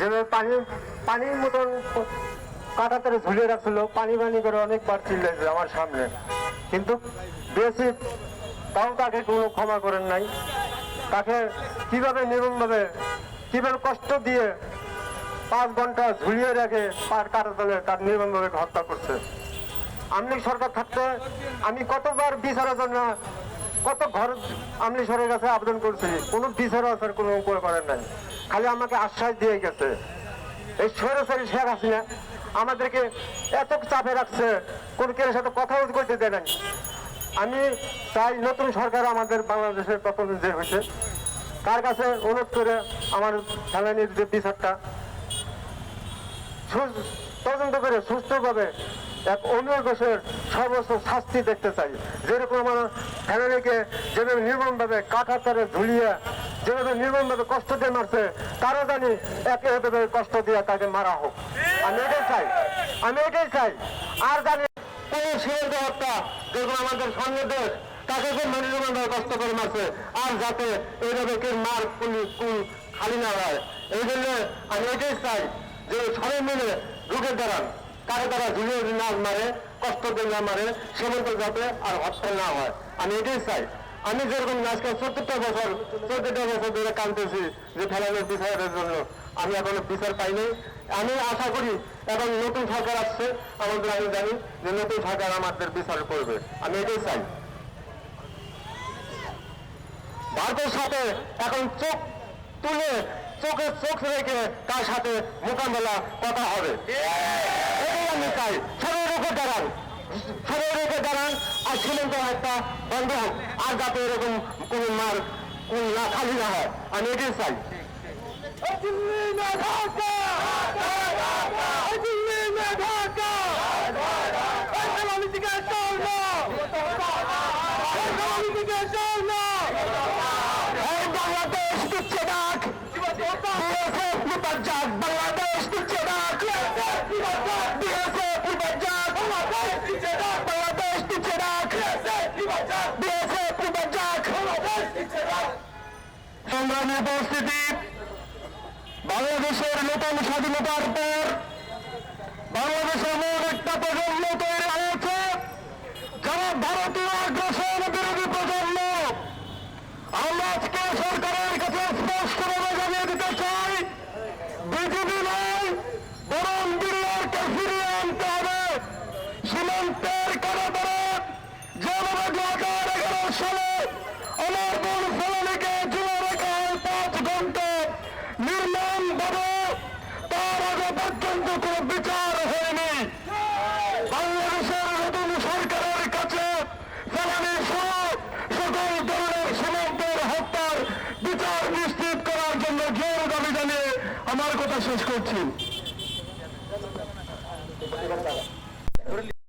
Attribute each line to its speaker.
Speaker 1: যেভাবে পানি, পানির মতন কাটাতে ঝুলিয়ে রাখছিল। পানি পানি করে অনেকবার চিল্লাইছে আমার সামনে। কিন্তু বেশি তাও তাকে কোনো ক্ষমা করেন নাই। তাকে কীভাবে নির্মমভাবে, কীভাবে কষ্ট দিয়ে পাঁচ ঘণ্টা ঝুলিয়ে রেখে পার কাটাতলে তার নির্মমভাবে হত্যা করছে? আমলি সরকার থাকতে আমি কতবার বিচারের জন্য কত ঘর আমলি সরের কাছে আবেদন করছি। কোনো বিচার আসার কোনো করেন নাই। খালি আমাকে আশ্বাস দিয়ে গেছে। এই সৈরাচারী শেখ হাসিনা আমাদেরকে এত চাপে রাখছে, কোন কেউ সাথে কথাও করতে দেয় নাই। আমি চাই নতুন সরকার আমাদের বাংলাদেশের প্রথম যে হয়েছে, তার কাছে অনুরোধ করে আমার ফেলানির যে বিচারটা তদন্ত করে সুস্থভাবে এক অনুর্গোষের সর্বোচ্চ শাস্তি দেখতে চাই। যেরকম আমার ফ্যামিলিকে যেভাবে নির্মমভাবে কাঠা তারে ঝুলিয়ে যেভাবে নির্মমভাবে কষ্ট দিয়ে মারছে তারও জানি একে এভাবে কষ্ট দিয়ে তাকে মারা হোক। আমি এটাই চাই, আমি এটাই চাই। আর জানি কোন সীমান্ত হত্যা যেরকম আমাদের সঙ্গে দেশ, তাকে যে নির্মমভাবে কষ্ট করে মারছে। আর যাতে এইভাবে কেউ মার কুল কুল খালি না হয়। এই জন্য আমি এটাই চাই যে সবাই মিলে রুখে দাঁড়ান। কারে তারা ঝুলিয়ে না মারে, কষ্ট দিয়ে না মারে সেমন্ত যাতে আর হত্যা না হয়। আমি এটাই চাই। আমি যেরকম আজকে চোদ্দটা বছর চোদ্দটা বছর ধরে কাঁদতেছি যে ফেলানোর বিচারের জন্য। আমি এখনও বিচার পাইনি আমি আশা করি এখন নতুন সরকার আসছে, আমাদের আমি জানি যে নতুন সরকার আমাদের বিচার করবে। আমি এটাই চাই। ভারতের সাথে এখন চোখ তুলে চোখে চোখ রেখে তার সাথে মোকাবেলা কথা হবে? এটাই আমি চাই। সবাই রেখে দাঁড়ান। সবাই রেখে দাঁড়ান আর সীমান্ত একটা বন্ধ হোক। আর যাতে এরকম কোন মার কোন না খালি না হয়। আমি এটাই চাই। দিল্লি সংগ্রামী উপস্থিতি বাংলাদেশের নতুন স্বাধীনতার পর বাংলাদেশের এমন একটা প্রজন্ম তৈরি হয়েছে, যারা ভারতীয় আগ্রাসন কোনো বিচার হয়নি। বাংলাদেশের নতুন সরকারের কাছে ফেলানি সকল ধরনের সীমান্তের হত্যার বিচার নিশ্চিত করার জন্য জোর দাবি জানিয়ে আমার কথা শেষ করছি।